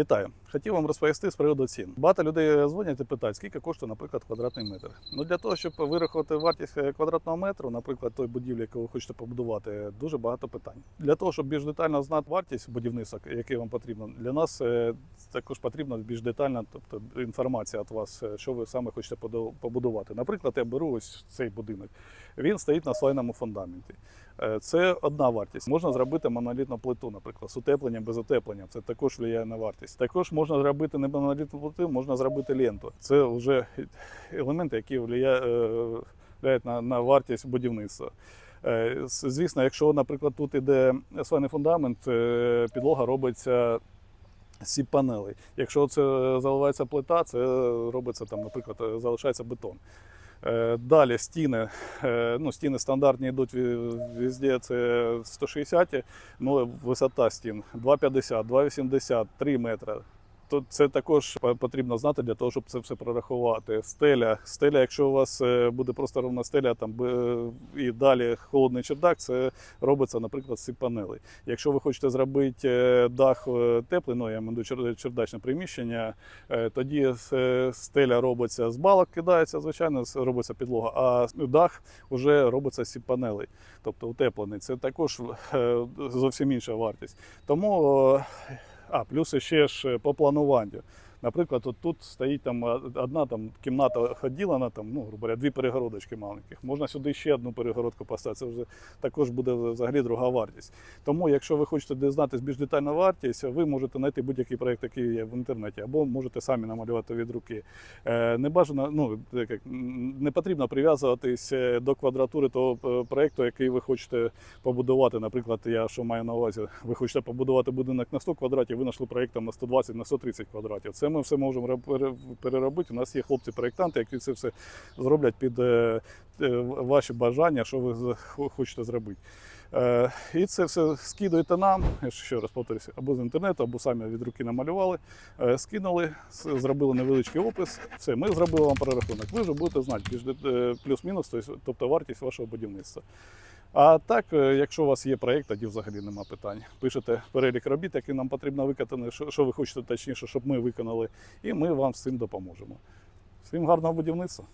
Вітаю! Хотів вам розповісти з приводу цін. Багато людей дзвонять і питають, скільки коштує, наприклад, квадратний метр. Ну для того, щоб вирахувати вартість е, квадратного метру, наприклад, той будівлі, яку ви хочете побудувати, дуже багато питань. Для того, щоб більш детально знати вартість будівництва, який вам потрібно, для нас е, також потрібна більш детальна, тобто інформація від вас, е, що ви саме хочете побудувати. Наприклад, я беру ось цей будинок. Він стоїть на слайному фундаменті. Е, Це одна вартість. Можна зробити монолітну плиту, наприклад, з утепленням, без утеплення. Це також впливає на вартість. Також можна зробити не монолітну плиту, можна зробити ленту. Це вже елементи, які впливають, е, на, на вартість будівництва. Е, Звісно, якщо, наприклад, тут іде свайний фундамент, підлога робиться з панелей. Якщо це заливається плита, це робиться там, наприклад, залишається бетон. Е, Далі стіни. Е, Ну, стіни стандартні йдуть везде, це 160, ну, висота стін 2,50, 2,80, 3 метри. То це також потрібно знати для того, щоб це все прорахувати. Стеля. Стеля, якщо у вас е, буде просто ровна стеля там, і далі холодний чердак, це робиться, наприклад, з панелей. Якщо ви хочете зробити е, дах е, теплий, ну я маю чердачне приміщення, е, тоді е, стеля робиться з балок, кидається, звичайно, робиться підлога, а дах вже робиться з панелей, тобто утеплений. Це також е, зовсім інша вартість. Тому, е, а, плюс ще ж е, по плануванню. Наприклад, от тут стоїть там одна там кімната ходілана, там, ну, грубо говоря, дві перегородочки маленьких. Можна сюди ще одну перегородку поставити. Це вже також буде взагалі друга вартість. Тому, якщо ви хочете дізнатися більш детальну вартість, ви можете знайти будь-який проєкт, який є в інтернеті, або можете самі намалювати від руки. Е, Не бажано, ну як, не потрібно прив'язуватись е, до квадратури того е, проєкту, який ви хочете побудувати. Наприклад, я що маю на увазі, ви хочете побудувати будинок на 100 квадратів, ви знайшли проєктом на 120 на 130 квадратів. Це ми все можемо переробити. У нас є хлопці-проєктанти, які це все зроблять під е, е, ваші бажання, що ви хочете зробити. Е, І це все скидуєте нам, я ще раз повторюся, або з інтернету, або самі від руки намалювали, скинули, зробили невеличкий опис. Все, ми зробили вам перерахунок. Ви вже будете знати плюс-мінус, тобто вартість вашого будівництва. А так, е, якщо у вас є проєкт, тоді взагалі нема питань. Пишете перелік робіт, які нам потрібно виконати, що, ви хочете точніше, щоб ми виконали, і ми вам цим допоможемо. Всім гарного будівництва!